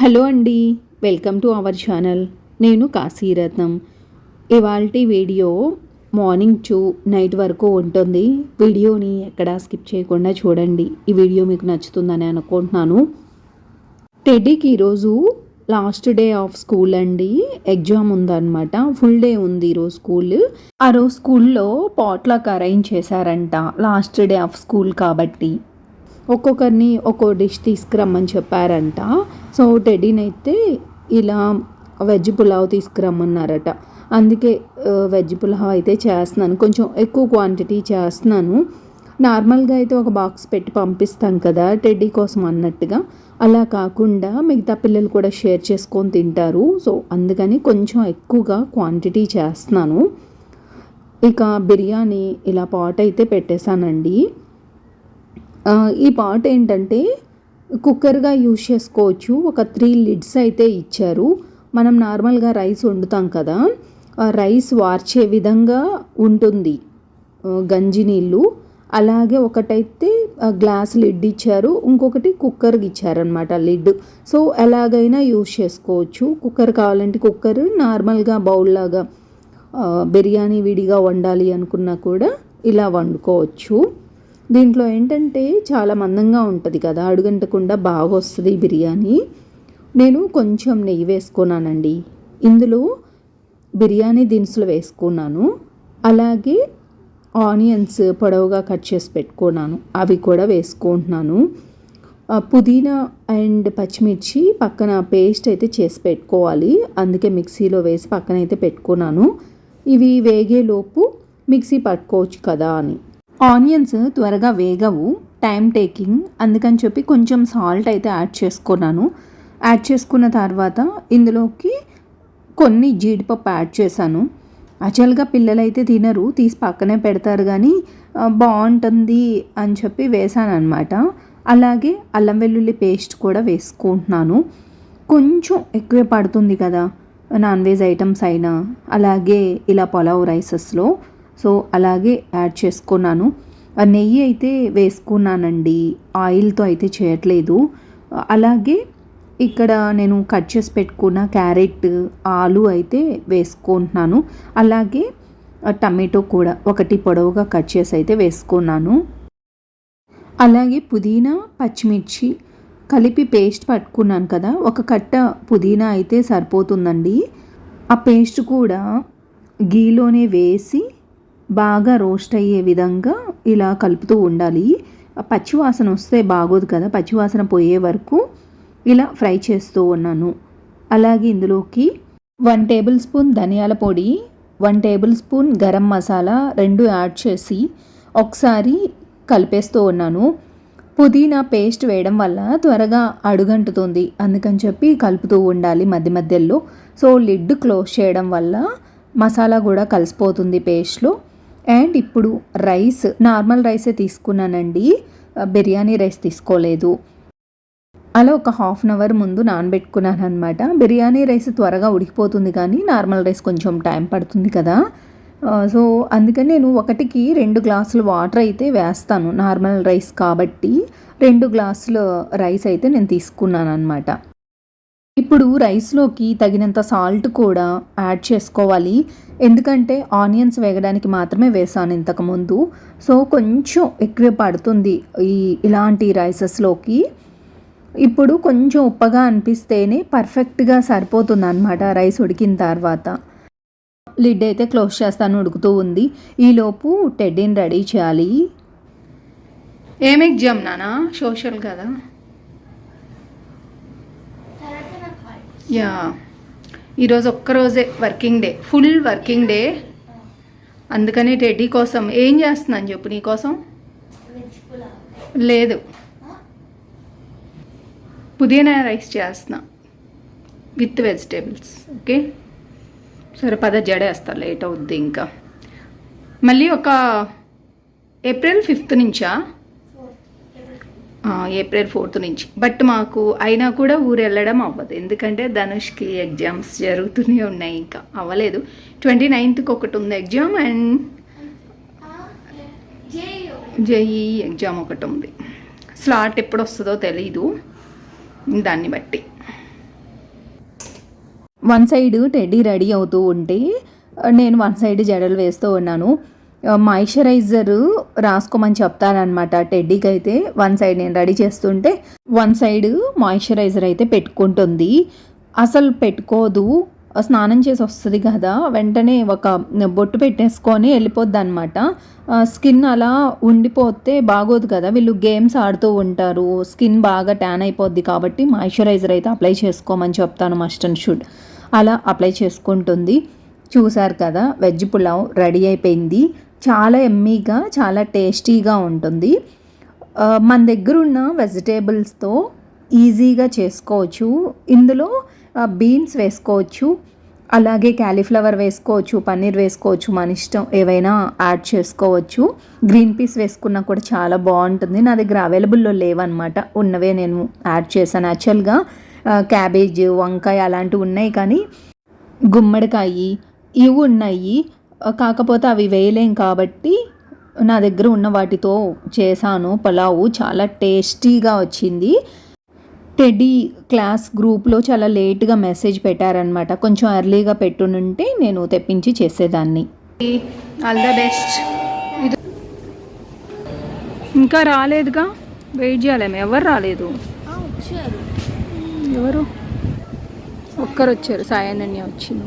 Hello అండి welcome to our channel. నేను కాశీరత్నం. ఇవాళ వీడియో మార్నింగ్ టు నైట్ వరకు ఉంటుంది. వీడియోని ఎక్కడా స్కిప్ చేయకుండా చూడండి. ఈ వీడియో మీకు నచ్చుతుందని అనుకుంటున్నాను. టెడ్డీకి ఈరోజు లాస్ట్ డే ఆఫ్ స్కూల్ అండి. ఎగ్జామ్ ఉందన్నమాట. ఫుల్ డే ఉంది ఈరోజు స్కూల్. ఆ రోజు స్కూల్లో పాట్లకు అరేంజ్ చేశారంట లాస్ట్ డే ఆఫ్ స్కూల్ కాబట్టి. ఒక్కొక్కరిని ఒక్కో డిష్ తీసుకురమ్మని చెప్పారంట. సో టెడ్డీని అయితే ఇలా వెజ్ పులావ్ తీసుకురమ్మన్నారట. అందుకే వెజ్ పులావ్ అయితే చేస్తున్నాను. కొంచెం ఎక్కువ క్వాంటిటీ చేస్తున్నాను. నార్మల్గా అయితే ఒక బాక్స్ పెట్టి పంపిస్తాం కదా టెడ్డీ కోసం అన్నట్టుగా. అలా కాకుండా మిగతా పిల్లలు కూడా షేర్ చేసుకొని తింటారు. సో అందుకని కొంచెం ఎక్కువగా క్వాంటిటీ చేస్తున్నాను. ఇక బిర్యానీ ఇలా పాట్ అయితే పెట్టేశానండి. ఈ పాట్ ఏంటంటే కుక్కర్గా యూజ్ చేసుకోవచ్చు. ఒక త్రీ లిడ్స్ అయితే ఇచ్చారు. మనం నార్మల్గా రైస్ వండుతాం కదా. రైస్ వార్చే విధంగా ఉంటుంది గంజి నీళ్ళు. అలాగే ఒకటైతే గ్లాస్ లిడ్ ఇచ్చారు. ఇంకొకటి కుక్కర్కి ఇచ్చారనమాట లిడ్. సో ఎలాగైనా యూజ్ చేసుకోవచ్చు. కుక్కర్ కావాలంటే కుక్కర్ నార్మల్గా బౌల్ లాగా బిర్యానీ విడిగా వండాలి అనుకున్నా కూడా ఇలా వండుకోవచ్చు. దీంట్లో ఏంటంటే చాలా మందంగా ఉంటుంది కదా అడుగంటకుండా బాగా వస్తుంది బిర్యానీ. నేను కొంచెం నెయ్యి వేసుకున్నానండి. ఇందులో బిర్యానీ దినుసులు వేసుకున్నాను. అలాగే ఆనియన్స్ పొడవుగా కట్ చేసి పెట్టుకున్నాను. అవి కూడా వేసుకుంటున్నాను. పుదీనా అండ్ పచ్చిమిర్చి పక్కన పేస్ట్ అయితే చేసి పెట్టుకోవాలి. అందుకే మిక్సీలో వేసి పక్కన అయితే పెట్టుకున్నాను. ఇవి వేగేలోపు మిక్సీ పట్టుకోవచ్చు కదా అని. ఆనియన్స్ త్వరగా వేగవు టైం టేకింగ్ అందుకని చెప్పి కొంచెం సాల్ట్ అయితే యాడ్ చేసుకున్నాను. యాడ్ చేసుకున్న తర్వాత ఇందులోకి కొన్ని జీడిపప్పు యాడ్ చేశాను. యాక్చువల్గా పిల్లలైతే తినరు తీసి పక్కనే పెడతారు కానీ బాగుంటుంది అని చెప్పి వేసాను అనమాట అలాగే అల్లం వెల్లుల్లి పేస్ట్ కూడా వేసుకుంటున్నాను. కొంచెం ఎక్కువే పడుతుంది కదా నాన్ వెజ్ ఐటమ్స్ అయినా. అలాగే ఇలా పులావ్ రైసెస్లో. సో అలాగే యాడ్ చేసుకున్నాను. ఆ నెయ్యి అయితే వేసుకున్నానండి. ఆయిల్తో అయితే చేయట్లేదు. అలాగే ఇక్కడ నేను కట్ చేసి పెట్టుకున్న క్యారెట్ ఆలు అయితే వేసుకుంటున్నాను. అలాగే టమాటో కూడా ఒకటి పొడవుగా కట్ చేసి అయితే వేసుకున్నాను. అలాగే పుదీనా పచ్చిమిర్చి కలిపి పేస్ట్ పట్టుకున్నాను కదా ఒక కట్ట పుదీనా అయితే సరిపోతుందండి. ఆ పేస్ట్ కూడా గీలోనే వేసి బాగా రోస్ట్ అయ్యే విధంగా ఇలా కలుపుతూ ఉండాలి. పచ్చివాసన వస్తే బాగోదు కదా. పచ్చివాసన పోయే వరకు ఇలా ఫ్రై చేస్తూ ఉన్నాను. అలాగే ఇందులోకి వన్ టేబుల్ స్పూన్ ధనియాల పొడి one table spoon garam masala రెండు యాడ్ చేసి ఒకసారి కలిపేస్తూ ఉన్నాను. పుదీనా పేస్ట్ వేయడం వల్ల త్వరగా అడుగంటుతుంది. అందుకని చెప్పి కలుపుతూ ఉండాలి మధ్య మధ్యలో. సో లిడ్ క్లోజ్ చేయడం వల్ల మసాలా కూడా కలిసిపోతుంది పేస్ట్లో. అండ్ ఇప్పుడు రైస్ నార్మల్ రైసే తీసుకున్నానండి. బిర్యానీ రైస్ తీసుకోలేదు. అలా ఒక హాఫ్ అన్ అవర్ ముందు నానబెట్టుకున్నాను అనమాట బిర్యానీ రైస్ త్వరగా ఉడికిపోతుంది కానీ నార్మల్ రైస్ కొంచెం టైం పడుతుంది కదా. సో అందుకని నేను ఒకటికి రెండు గ్లాసులు వాటర్ అయితే వేస్తాను నార్మల్ రైస్ కాబట్టి. రెండు గ్లాసుల రైస్ అయితే నేను తీసుకున్నాను అనమాట ఇప్పుడు రైస్లోకి తగినంత సాల్ట్ కూడా యాడ్ చేసుకోవాలి. ఎందుకంటే ఆనియన్స్ వేగడానికి మాత్రమే వేసాను ఇంతకుముందు సో కొంచెం ఎక్కువ పడుతుంది ఈ ఇలాంటి రైసెస్లోకి. ఇప్పుడు కొంచెం ఉప్పగా అనిపిస్తేనే పర్ఫెక్ట్గా సరిపోతుంది అనమాట రైస్ ఉడికిన తర్వాత. లిడ్ అయితే క్లోజ్ చేస్తాను ఉడుకుతూ ఉంది. ఈలోపు టెడ్డీని రెడీ చేయాలి. ఏమి ఎగ్జామ్ నానా సోషల్ కదా. యా. ఈరోజు ఒక్కరోజే working day full working day. అందుకని టెడ్డీ కోసం ఏం చేస్తున్నాను చెప్పు నీ కోసం? లేదు. పుదీనా రైస్ చేస్తున్నా విత్ వెజిటేబుల్స్ ఓకే? సరే పద జడేస్తా లేట్ అవుద్ది ఇంకా. మళ్ళీ ఒక ఏప్రిల్ ఫిఫ్త్ నుంచా? ఏప్రిల్ ఫోర్త్ నుంచి. బట్ మాకు అయినా కూడా ఊరు వెళ్ళడం అవ్వదు. ఎందుకంటే ధనుష్కి ఎగ్జామ్స్ జరుగుతూనే ఉన్నాయి ఇంకా. అవ్వలేదు. ట్వంటీ నైన్త్కి ఒకటి ఉంది ఎగ్జామ్ అండ్ జేఈ ఎగ్జామ్ ఒకటి ఉంది. స్లాట్ ఎప్పుడు వస్తుందో తెలీదు. దాన్ని బట్టి. వన్ సైడ్ టెడ్డీ రెడీ అవుతూ ఉంటే నేను వన్ సైడ్ జడలు వేస్తూ ఉన్నాను. మాయిశ్చరైజర్ రాసుకోమని చెప్తారనమాట టెడ్డీకి అయితే వన్ సైడ్ నేను రెడీ చేస్తుంటే వన్ సైడ్ మాయిశ్చరైజర్ అయితే పెట్టుకుంటుంది. అసలు పెట్టుకోదు. స్నానం చేసి వస్తుంది కదా వెంటనే ఒక బొట్టు పెట్టేసుకొని వెళ్ళిపోద్ది అనమాట స్కిన్ అలా ఉండిపోతే బాగోదు కదా వీళ్ళు గేమ్స్ ఆడుతూ ఉంటారు. స్కిన్ బాగా ట్యాన్ అయిపోద్ది కాబట్టి మాయిశ్చరైజర్ అయితే అప్లై చేసుకోమని చెప్తాను మస్ట్ అండ్ షుడ్ అలా అప్లై చేసుకుంటుంది. చూశారు కదా వెజ్ పులావ్ రెడీ అయిపోయింది. చాలా ఎమ్మీగా చాలా టేస్టీగా ఉంటుంది. మన దగ్గర ఉన్న వెజిటేబుల్స్తో ఈజీగా చేసుకోవచ్చు. ఇందులో బీన్స్ వేసుకోవచ్చు. అలాగే క్యాలీఫ్లవర్ వేసుకోవచ్చు పన్నీర్ వేసుకోవచ్చు మన ఇష్టం ఏవైనా యాడ్ చేసుకోవచ్చు. గ్రీన్ పీస్ వేసుకున్నా కూడా చాలా బాగుంటుంది. నా దగ్గర అవైలబుల్లో లేవన్నమాట. ఉన్నవే నేను యాడ్ చేశాను యాక్చువల్గా క్యాబేజ్ వంకాయ అలాంటివి ఉన్నాయి కానీ గుమ్మడికాయ ఇవి ఉన్నాయి. కాకపోతే అవి వేయలేం కాబట్టి నా దగ్గర ఉన్న వాటితో చేశాను. పలావు చాలా టేస్టీగా వచ్చింది. టెడ్డీ క్లాస్ గ్రూప్లో చాలా లేట్గా మెసేజ్ పెట్టారనమాట కొంచెం ఎర్లీగా పెట్టునుంటే నేను తెప్పించి చేసేదాన్ని. All the best. ఇంకా రాలేదుగా? వెయిట్ చేయాలేమో ఎవరు రాలేదు? ఎవరు? ఒక్కరు వచ్చారు సాయనన్య వచ్చింది.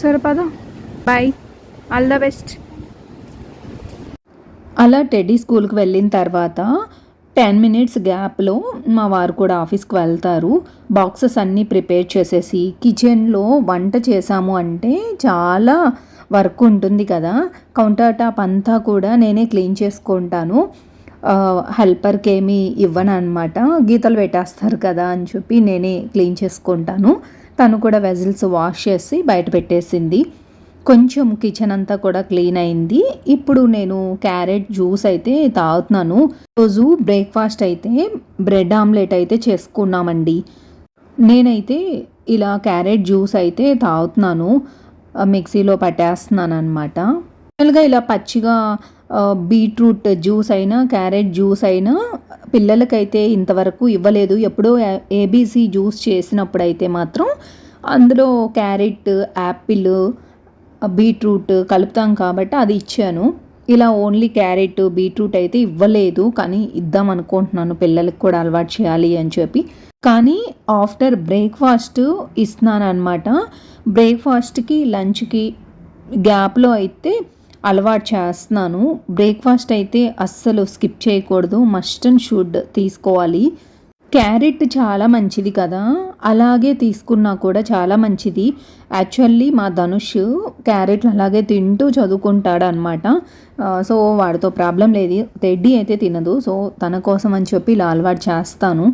సరే పద. బాయ్ ఆల్ ద బెస్ట్ అలా టెడ్డీ స్కూల్కి వెళ్ళిన తర్వాత టెన్ మినిట్స్ గ్యాప్లో మా వారు కూడా ఆఫీస్కి వెళ్తారు. బాక్సెస్ అన్నీ ప్రిపేర్ చేసేసి కిచెన్లో వంట చేసాము అంటే చాలా వర్క్ ఉంటుంది కదా. కౌంటర్ టాప్ అంతా కూడా నేనే క్లీన్ చేసుకుంటాను. హెల్పర్కి ఏమి ఇవ్వను అనమాట గీతలు పెట్టేస్తారు కదా అని చెప్పి నేనే క్లీన్ చేసుకుంటాను. తను కూడా వెజిల్స్ వాష్ చేసి బయట పెట్టేసింది. కొంచెం కిచెన్ అంతా కూడా క్లీన్ అయింది. ఇప్పుడు నేను క్యారెట్ జ్యూస్ అయితే తాగుతున్నాను. రోజు బ్రేక్ఫాస్ట్ అయితే బ్రెడ్ ఆమ్లెట్ అయితే చేసుకున్నామండి. నేనైతే ఇలా క్యారెట్ జ్యూస్ అయితే తాగుతున్నాను. మిక్సీలో పట్టేస్తున్నాను అనమాట ఇలా పచ్చిగా బీట్రూట్ జ్యూస్ అయినా క్యారెట్ జ్యూస్ అయినా పిల్లలకైతే ఇంతవరకు ఇవ్వలేదు. ఎప్పుడో ఏబీసీ జ్యూస్ చేసినప్పుడు అయితే మాత్రం అందులో క్యారెట్ యాపిల్ బీట్రూట్ కలుపుతాం కాబట్టి అది ఇచ్చాను. ఇలా ఓన్లీ క్యారెట్ బీట్రూట్ అయితే ఇవ్వలేదు. కానీ ఇద్దాం అనుకుంటున్నాను. పిల్లలకి కూడా అలవాటు చేయాలి అని చెప్పి. కానీ ఆఫ్టర్ బ్రేక్ఫాస్ట్ ఇస్తున్నాను అనమాట బ్రేక్ఫాస్ట్కి లంచ్కి గ్యాప్లో అయితే అలవాటు చేస్తున్నాను. బ్రేక్ఫాస్ట్ అయితే అస్సలు స్కిప్ చేయకూడదు. మస్ట్ అండ్ షుడ్ తీసుకోవాలి. క్యారెట్ చాలా మంచిది కదా. అలాగే తీసుకున్నా కూడా చాలా మంచిది. యాక్చువల్లీ మా ధనుష్ క్యారెట్లు అలాగే తింటూ చదువుకుంటాడు అనమాట సో వాడితో ప్రాబ్లం లేదు. తెడ్డి అయితే తినదు. సో తన కోసం అని చెప్పి ఇలా అలవాటు చేస్తాను.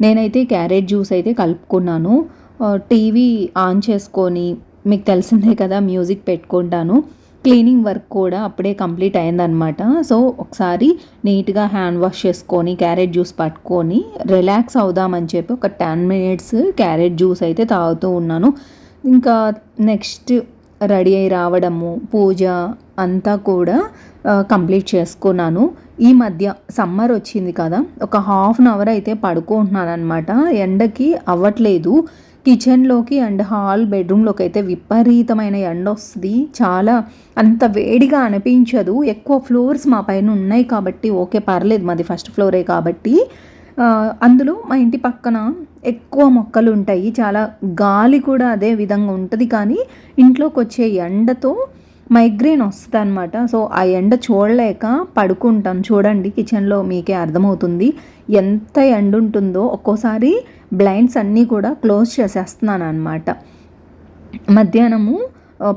నేనైతే క్యారెట్ జ్యూస్ అయితే కలుపుకున్నాను. టీవీ ఆన్ చేసుకొని మీకు తెలిసిందే కదా మ్యూజిక్ పెట్టుకుంటాను. క్లీనింగ్ వర్క్ కూడా అప్పుడే కంప్లీట్ అయిందనమాట సో ఒకసారి నీట్గా హ్యాండ్ వాష్ చేసుకొని క్యారెట్ జ్యూస్ పట్టుకొని రిలాక్స్ అవుదామని చెప్పి ఒక టెన్ మినిట్స్ క్యారెట్ జ్యూస్ అయితే తాగుతూ ఉన్నాను. ఇంకా నెక్స్ట్ రెడీ అయి రావడము పూజ అంతా కూడా కంప్లీట్ చేసుకున్నాను. ఈ మధ్య సమ్మర్ వచ్చింది కదా ఒక హాఫ్ అన్ అవర్ అయితే పడుకుంటున్నాను అనమాట ఎండకి అవ్వట్లేదు. కిచెన్లోకి అండ్ హాల్ బెడ్రూమ్లోకి అయితే విపరీతమైన ఎండ వస్తుంది చాలా అంత వేడిగా అనిపించదు. ఎక్కువ ఫ్లోర్స్ మా పైన ఉన్నాయి కాబట్టి ఓకే పర్లేదు మాది ఫస్ట్ ఫ్లోరే కాబట్టి. అందులో మా ఇంటి పక్కన ఎక్కువ మొక్కలు ఉంటాయి చాలా గాలి కూడా అదే విధంగా ఉంటుంది కానీ ఇంట్లోకి వచ్చే ఎండతో మైగ్రేన్ వస్తుంది అనమాట సో ఆ ఎండ చూడలేక పడుకుంటాను. చూడండి కిచెన్లో మీకే అర్థమవుతుంది. ఎంత ఎండ ఉంటుందో ఒక్కోసారి బ్లైండ్స్ అన్నీ కూడా క్లోజ్ చేసేస్తున్నాను అనమాట మధ్యాహ్నము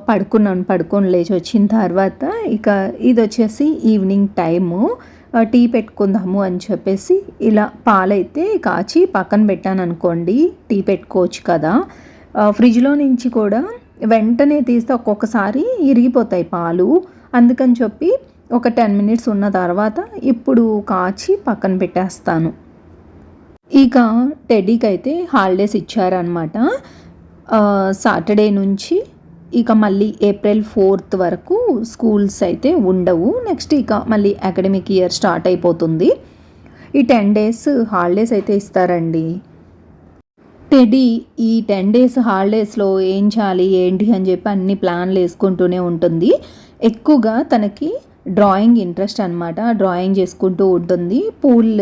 పడుకున్నాను. పడుకొని లేచి వచ్చిన తర్వాత ఇక ఇది వచ్చేసి ఈవినింగ్ టైము టీ పెట్టుకుందాము అని చెప్పేసి ఇలా పాలైతే కాచి పక్కన పెట్టాను అనుకోండి టీ పెట్టుకోవచ్చు కదా. ఫ్రిడ్జ్లో నుంచి కూడా వెంటనే తీస్తే ఒక్కొక్కసారి ఇరిగిపోతాయి పాలు. అందుకని చెప్పి ఒక టెన్ మినిట్స్ ఉన్న తర్వాత ఇప్పుడు కాచి పక్కన పెట్టేస్తాను. ఇక టెడ్డీకి అయితే హాలిడేస్ ఇచ్చారనమాట సాటర్డే నుంచి ఇక మళ్ళీ ఏప్రిల్ ఫోర్త్ వరకు స్కూల్స్ అయితే ఉండవు. నెక్స్ట్ ఇక మళ్ళీ అకాడమిక్ ఇయర్ స్టార్ట్ అయిపోతుంది. ఈ టెన్ డేస్ హాలిడేస్ అయితే ఇస్తారండి. టెడీ ఈ టెన్ డేస్ హాలిడేస్లో ఏం చేయాలి ఏంటి అని చెప్పి అన్ని ప్లాన్లు వేసుకుంటూనే ఉంటుంది. ఎక్కువగా తనకి డ్రాయింగ్ ఇంట్రెస్ట్ అనమాట డ్రాయింగ్ చేసుకుంటూ ఉంటుంది. పూల్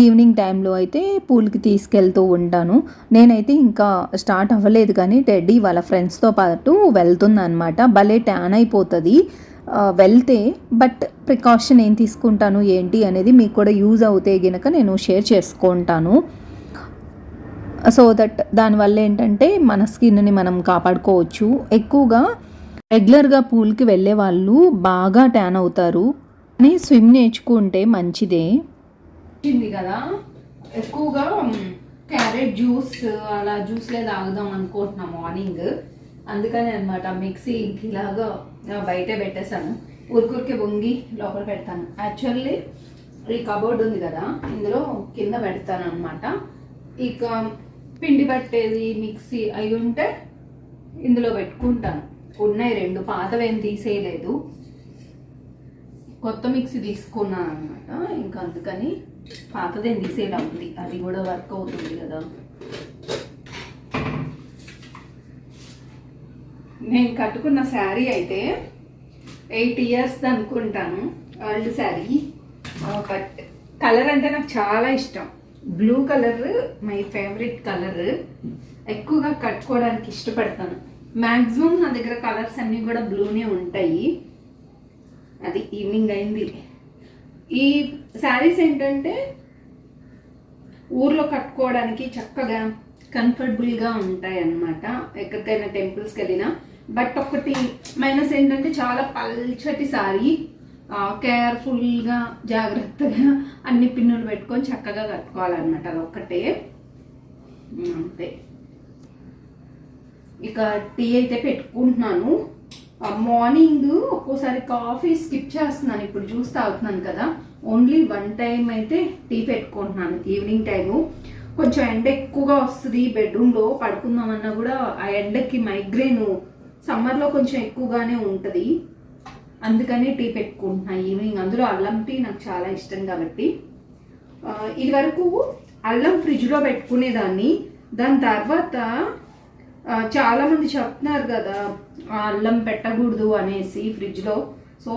ఈవినింగ్ టైంలో అయితే పూల్కి తీసుకెళ్తూ ఉంటాను. నేనైతే ఇంకా స్టార్ట్ అవ్వలేదు కానీ టెడ్డీ వాళ్ళ ఫ్రెండ్స్తో పాటు వెళ్తుందనమాట భలే ట్యాన్ అయిపోతుంది. వెళ్తే బట్ ప్రికాషన్ ఏం తీసుకుంటాను ఏంటి అనేది మీకు కూడా యూజ్ అవుతే గనక నేను షేర్ చేసుకుంటాను. సో దట్ దానివల్ల ఏంటంటే మన స్కిన్ని మనం కాపాడుకోవచ్చు. ఎక్కువగా రెగ్యులర్గా పూల్కి వెళ్ళే వాళ్ళు బాగా ట్యాన్ అవుతారు. అని స్విమ్ నేర్చుకుంటే మంచిదే. వచ్చింది కదా? ఎక్కువగా క్యారెట్ జ్యూస్ అలా జ్యూస్లే తాగుదాం అనుకుంటున్నా మార్నింగ్. అందుకని అనమాట మిక్సీ ఇలాగా బయటే పెట్టేశాను. ఊరికూరికే వంగి లోపల పెడతాను. యాక్చువల్లీ ఈ కబోర్డ్ ఉంది కదా? ఇందులో కింద పెడతాను అనమాట ఇక పిండి పట్టేది మిక్సీ అవి ఉంటే ఇందులో పెట్టుకుంటాను. ఉన్నాయి రెండు పాతవేం తీసేయలేదు. కొత్త మిక్సీ తీసుకున్నాను అనమాట ఇంకా అందుకని పాతదేం తీసేలా ఉంది. అది కూడా వర్క్ అవుతుంది కదా. నేను కట్టుకున్న శారీ అయితే ఎయిట్ ఇయర్స్ అనుకుంటాను ఓల్డ్ శారీ. బట్ కలర్ అంటే నాకు చాలా ఇష్టం. Blue colour my favourite colour ఎక్కువగా కట్టుకోవడానికి ఇష్టపడతాను. మ్యాక్సిమం నా దగ్గర కలర్స్ అన్నీ కూడా బ్లూనే ఉంటాయి. అది ఈవినింగ్ అయింది. ఈ శారీస్ ఏంటంటే ఊర్లో కట్టుకోవడానికి చక్కగా కంఫర్టబుల్గా ఉంటాయి అన్నమాట. ఎక్కడికైనా టెంపుల్స్కి వెళ్ళినా. బట్ ఒకటి మైనస్ ఏంటంటే చాలా పల్చటి సారీ కేర్ఫుల్గా జాగ్రత్తగా అన్ని పిన్నులు పెట్టుకొని చక్కగా కట్టుకోవాలన్నమాట. అది ఒక్కటే అంతే. ఇక టీ అయితే పెట్టుకుంటున్నాను. మార్నింగ్ ఒక్కోసారి కాఫీ స్కిప్ చేస్తున్నాను. ఇప్పుడు జ్యూస్ తాగుతున్నాను కదా. ఓన్లీ వన్ టైం అయితే టీ పెట్టుకుంటున్నాను ఈవినింగ్ టైము. కొంచెం ఎండ ఎక్కువగా వస్తుంది బెడ్రూమ్లో. పడుకుందామన్నా కూడా ఆ ఎండకి మైగ్రేన్. సమ్మర్లో కొంచెం ఎక్కువగానే ఉంటుంది. అందుకనే టీ పెట్టుకుంటున్నా ఈవినింగ్. అందులో అల్లం టీ నాకు చాలా ఇష్టం కాబట్టి. ఇది వరకు అల్లం ఫ్రిడ్జ్లో పెట్టుకునేదాన్ని. దాని తర్వాత చాలామంది చెప్తున్నారు కదా అల్లం పెట్టకూడదు అనేసి ఫ్రిడ్జ్లో. సో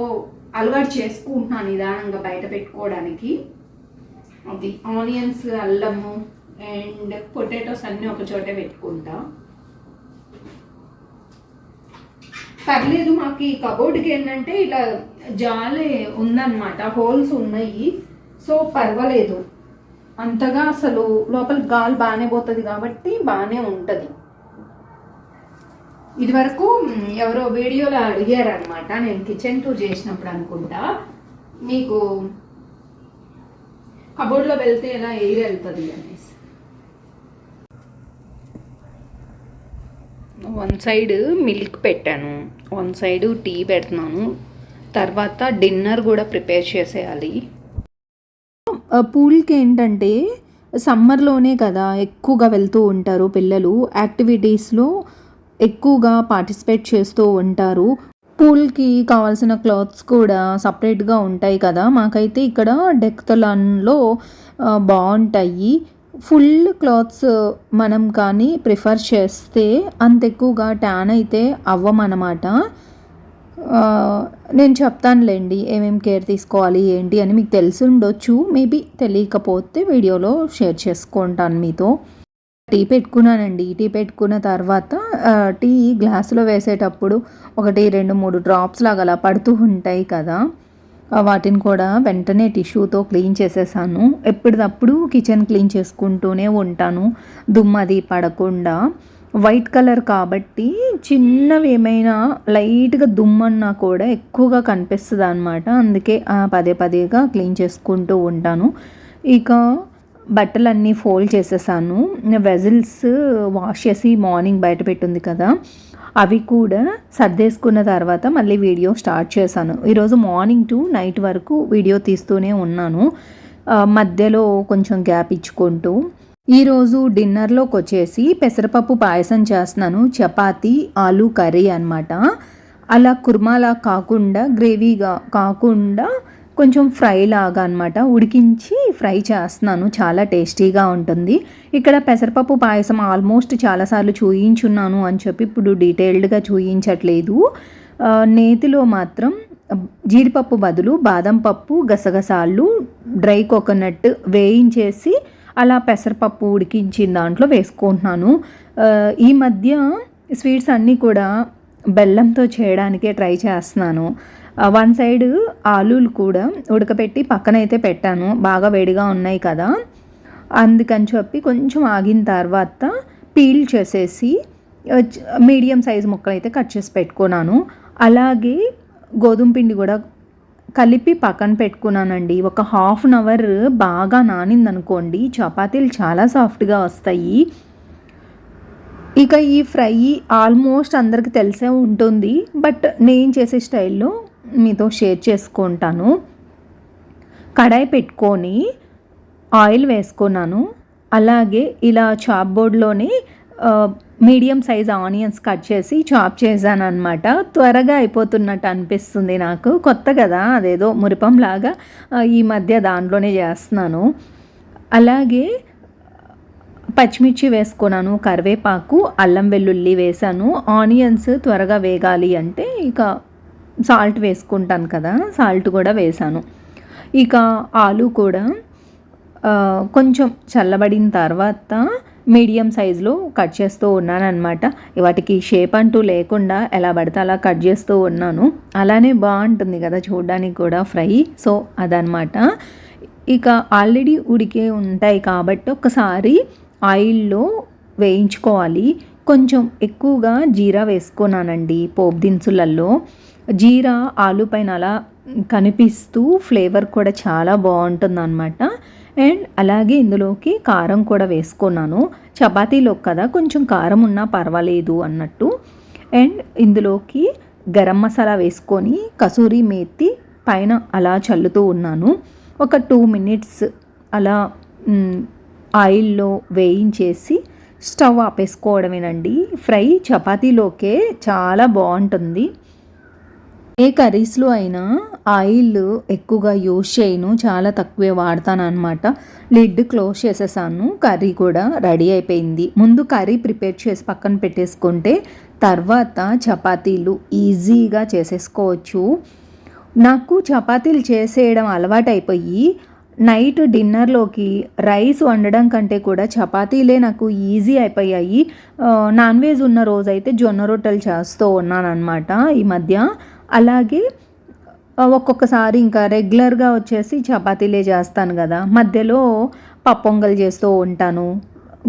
అలవాటు చేసుకుంటున్నాను నిదానంగా బయట పెట్టుకోవడానికి. అది ఆనియన్స్ అల్లము అండ్ పొటాటోస్ అన్నీ ఒక చోటే పెట్టుకుంటా. పర్లేదు మాకు ఈ కబోర్డ్కి ఏంటంటే ఇలా జాలే ఉందన్నమాట హోల్స్ ఉన్నాయి. సో పర్వాలేదు. అంతగా అసలు లోపల గాలి బాగానే పోతుంది కాబట్టి బాగానే ఉంటుంది. ఇదివరకు ఎవరో వీడియోలో అడిగారనమాట నేను కిచెన్ టూర్ చేసినప్పుడు అనుకుంటా. మీకు కబోర్డ్లో వెళ్తే ఎలా ఎయిర్ వెళ్తుంది అని. వన్ సైడ్ మిల్క్ పెట్టాను వన్ సైడ్ టీ పెడుతున్నాను తర్వాత డిన్నర్ కూడా ప్రిపేర్ చేసేయాలి. పూల్కి ఏంటంటే సమ్మర్లోనే కదా ఎక్కువగా వెళ్తూ ఉంటారు పిల్లలు యాక్టివిటీస్లో ఎక్కువగా పార్టిసిపేట్ చేస్తూ ఉంటారు. పూల్కి కావాల్సిన క్లాత్స్ కూడా సపరేట్గా ఉంటాయి కదా మాకైతే ఇక్కడ డెక్తలాన్లో బాగుంటాయి. ఫుల్ క్లాత్స్ మనం కానీ ప్రిఫర్ చేస్తే అంత ఎక్కువగా ట్యాన్ అయితే అవ్వమన్నమాట. నేను చెప్తానులేండి ఏమేమి కేర్ తీసుకోవాలి ఏంటి అని మీకు తెలిసి ఉండొచ్చు. మేబీ తెలియకపోతే వీడియోలో షేర్ చేసుకుంటాను మీతో. టీ పెట్టుకున్నానండి. టీ పెట్టుకున్న తర్వాత టీ గ్లాసులో వేసేటప్పుడు ఒకటి రెండు మూడు డ్రాప్స్ లాగా అలా పడుతూ ఉంటాయి కదా. వాటిని కూడా వెంటనే టిష్యూతో క్లీన్ చేసేసాను. ఎప్పటిదప్పుడు కిచెన్ క్లీన్ చేసుకుంటూనే ఉంటాను. దుమ్మది పడకుండా. వైట్ కలర్ కాబట్టి చిన్నవి ఏమైనా లైట్గా దుమ్మన్నా కూడా ఎక్కువగా కనిపిస్తుంది అనమాట అందుకే పదే పదేగా క్లీన్ చేసుకుంటూ ఉంటాను. ఇక బట్టలన్నీ ఫోల్డ్ చేసేసాను. వెజిల్స్ వాష్ చేసి మార్నింగ్ బయట పెట్టుంది కదా. అవి కూడా సర్దేసుకున్న తర్వాత మళ్ళీ వీడియో స్టార్ట్ చేశాను. ఈరోజు మార్నింగ్ టు నైట్ వరకు వీడియో తీస్తూనే ఉన్నాను. మధ్యలో కొంచెం గ్యాప్ ఇచ్చుకుంటూ. ఈరోజు డిన్నర్లోకి వచ్చేసి పెసరపప్పు పాయసం చేస్తున్నాను. చపాతి ఆలు కర్రీ అనమాట అలా కుర్మాలా కాకుండా గ్రేవీగా కాకుండా కొంచెం ఫ్రై లాగా అనమాట ఉడికించి ఫ్రై చేస్తున్నాను. చాలా టేస్టీగా ఉంటుంది. ఇక్కడ పెసరపప్పు పాయసం ఆల్మోస్ట్ చాలాసార్లు చూయించున్నాను అని చెప్పి ఇప్పుడు డీటెయిల్డ్గా చూయించట్లేదు. నేతిలో మాత్రం జీడిపప్పు బదులు బాదం పప్పు గసగసాలు డ్రై కోకోనట్ వేయించేసి అలా పెసరపప్పు ఉడికించిన దాంట్లో వేసుకుంటున్నాను. ఈ మధ్య స్వీట్స్ అన్నీ కూడా బెల్లంతో చేయడానికే ట్రై చేస్తున్నాను. వన్ సైడ్ ఆలూలు కూడా ఉడకపెట్టి పక్కనైతే పెట్టాను. బాగా వేడిగా ఉన్నాయి కదా. అందుకని చెప్పి కొంచెం ఆగిన తర్వాత పీల్ చేసేసి మీడియం సైజ్ ముక్కలు అయితే కట్ చేసి పెట్టుకున్నాను. అలాగే గోధుమ పిండి కూడా కలిపి పక్కన పెట్టుకున్నానండి. ఒక హాఫ్ అన్ అవర్ బాగా నానిందనుకోండి చపాతీలు చాలా సాఫ్ట్గా వస్తాయి. ఇక ఈ ఫ్రై ఆల్మోస్ట్ అందరికి తెలిసే ఉంటుంది. బట్ నేను చేసే స్టైల్లో మీతో షేర్ చేసుకుంటాను. కడాయి పెట్టుకొని ఆయిల్ వేసుకున్నాను. అలాగే ఇలా చాప్ బోర్డ్లోనే మీడియం సైజ్ ఆనియన్స్ కట్ చేసి చాప్ చేశాను అనమాట త్వరగా అయిపోతున్నట్టు అనిపిస్తుంది నాకు. కొత్త కదా అదేదో మురిపంలాగా ఈ మధ్య దాంట్లోనే చేస్తున్నాను. అలాగే పచ్చిమిర్చి వేసుకున్నాను కరివేపాకు అల్లం వెల్లుల్లి వేసాను ఆనియన్స్ త్వరగా వేగాలి అంటే ఇక సాల్ట్ వేసుకుంటాను కదా సాల్ట్ కూడా వేసాను. ఇక ఆలు కూడా కొంచెం చల్లబడిన తర్వాత మీడియం సైజులో కట్ చేస్తూ ఉన్నాను అనమాట వాటికి షేప్ అంటూ లేకుండా ఎలా పడితే అలా కట్ చేస్తూ ఉన్నాను. అలానే బాగుంటుంది కదా చూడడానికి కూడా ఫ్రై. సో అదనమాట ఇక ఆల్రెడీ ఉడికే ఉంటాయి కాబట్టి ఒకసారి ఆయిల్లో వేయించుకోవాలి. కొంచెం ఎక్కువగా జీరా వేసుకున్నానండి పోపు దినుసులలో. జీరా ఆలు పైన అలా కనిపిస్తూ ఫ్లేవర్ కూడా చాలా బాగుంటుంది అనమాట అండ్ అలాగే ఇందులోకి కారం కూడా వేసుకున్నాను. చపాతీలో కదా కొంచెం కారం ఉన్నా పర్వాలేదు అన్నట్టు. అండ్ ఇందులోకి గరం మసాలా వేసుకొని కసూరి మేతి పైన అలా చల్లుతూ ఉన్నాను. ఒక టూ మినిట్స్ అలా ఆయిల్లో వేయించేసి స్టవ్ ఆపేసుకోవడమేనండి. ఫ్రై చపాతీలోకే చాలా బాగుంటుంది. ఏ కర్రీస్లో అయినా ఆయిల్ ఎక్కువగా యూజ్ చేయను చాలా తక్కువే వాడతాను అనమాట లిడ్ క్లోజ్ చేసేసాను కర్రీ కూడా రెడీ అయిపోయింది. ముందు కర్రీ ప్రిపేర్ చేసి పక్కన పెట్టేసుకుంటే తర్వాత చపాతీలు ఈజీగా చేసేసుకోవచ్చు. నాకు చపాతీలు చేసేయడం అలవాటైపోయి నైట్ డిన్నర్లోకి రైస్ వండడం కంటే కూడా చపాతీలే నాకు ఈజీ అయిపోయాయి. నాన్ వెజ్ ఉన్న రోజైతే జొన్న రొట్టెలు చేస్తూ ఉన్నాను అనమాట ఈ మధ్య అలాగే ఒక్కొక్కసారి ఇంకా రెగ్యులర్గా వచ్చేసి చపాతీలే చేస్తాను కదా. మధ్యలో పప్పొంగల్ చేస్తూ ఉంటాను.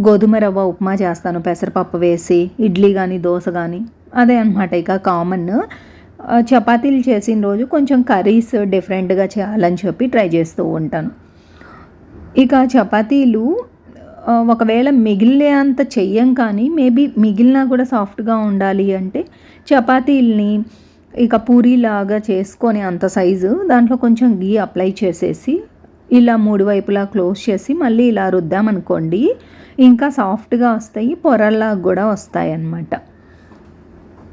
గోధుమ రవ్వ ఉప్మా చేస్తాను పెసరపప్పు వేసి ఇడ్లీ కానీ దోశ కానీ అదే అనమాట ఇక కామన్. చపాతీలు చేసిన రోజు కొంచెం కర్రీస్ డిఫరెంట్గా చేయాలని చెప్పి ట్రై చేస్తూ ఉంటాను. ఇక చపాతీలు ఒకవేళ మిగిలినే అంత చెయ్యం కానీ మేబీ మిగిలినా కూడా సాఫ్ట్గా ఉండాలి అంటే చపాతీల్ని ఇక పూరీలాగా చేసుకొని అంత సైజు దాంట్లో కొంచెం గీ అప్లై చేసేసి ఇలా మూడు వైపులా క్లోజ్ చేసి మళ్ళీ ఇలా రుద్దామనుకోండి ఇంకా సాఫ్ట్గా వస్తాయి పొరల్లాగా కూడా వస్తాయి అన్నమాట.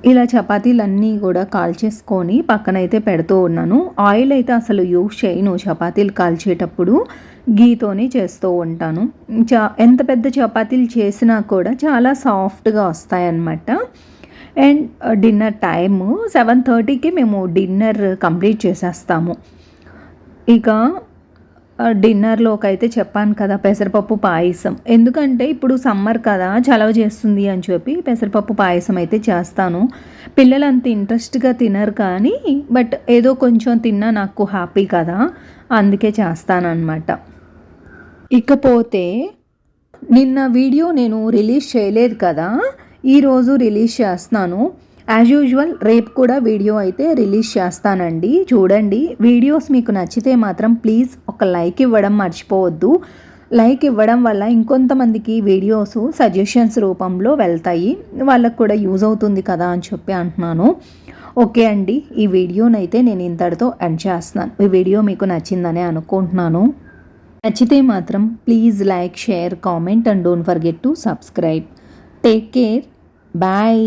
ఇలా చపాతీలన్నీ కూడా కాల్చేసుకొని పక్కనైతే పెడుతూ ఉన్నాను. ఆయిల్ అయితే అసలు యూజ్ చేయను చపాతీలు కాల్చేటప్పుడు గీతోనే చేస్తూ ఉంటాను. చా ఎంత పెద్ద చపాతీలు చేసినా కూడా చాలా సాఫ్ట్గా వస్తాయన్నమాట. అండ్ డిన్నర్ టైము సెవెన్ థర్టీకి మేము డిన్నర్ కంప్లీట్ చేసేస్తాము. ఇక డిన్నర్లోకి అయితే చెప్పాను కదా పెసరపప్పు పాయసం. ఎందుకంటే ఇప్పుడు సమ్మర్ కదా చలవ చేస్తుంది అని చెప్పి పెసరపప్పు పాయసం అయితే చేస్తాను. పిల్లలు అంత ఇంట్రెస్ట్గా తినరు కానీ బట్ ఏదో కొంచెం తిన్నా నాకు హ్యాపీ కదా అందుకే చేస్తానన్నమాట. ఇకపోతే నిన్న వీడియో నేను రిలీజ్ చేయలేదు కదా ఈరోజు రిలీజ్ చేస్తున్నాను. యాజ్ యూజువల్ రేపు కూడా వీడియో అయితే రిలీజ్ చేస్తానండి. చూడండి వీడియోస్ మీకు నచ్చితే మాత్రం ప్లీజ్ ఒక లైక్ ఇవ్వడం మర్చిపోవద్దు. లైక్ ఇవ్వడం వల్ల ఇంకొంతమందికి వీడియోస్ సజెషన్స్ రూపంలో వెళ్తాయి. వాళ్ళకు కూడా యూజ్ అవుతుంది కదా అని చెప్పి అంటున్నాను. ఓకే అండి ఈ వీడియోనైతే నేను ఇంతటితో ఎండ్ చేస్తున్నాను. ఈ వీడియో మీకు నచ్చిందని అనుకుంటున్నాను. నచ్చితే మాత్రం please like share comment and don't forget to subscribe. Take care. Bye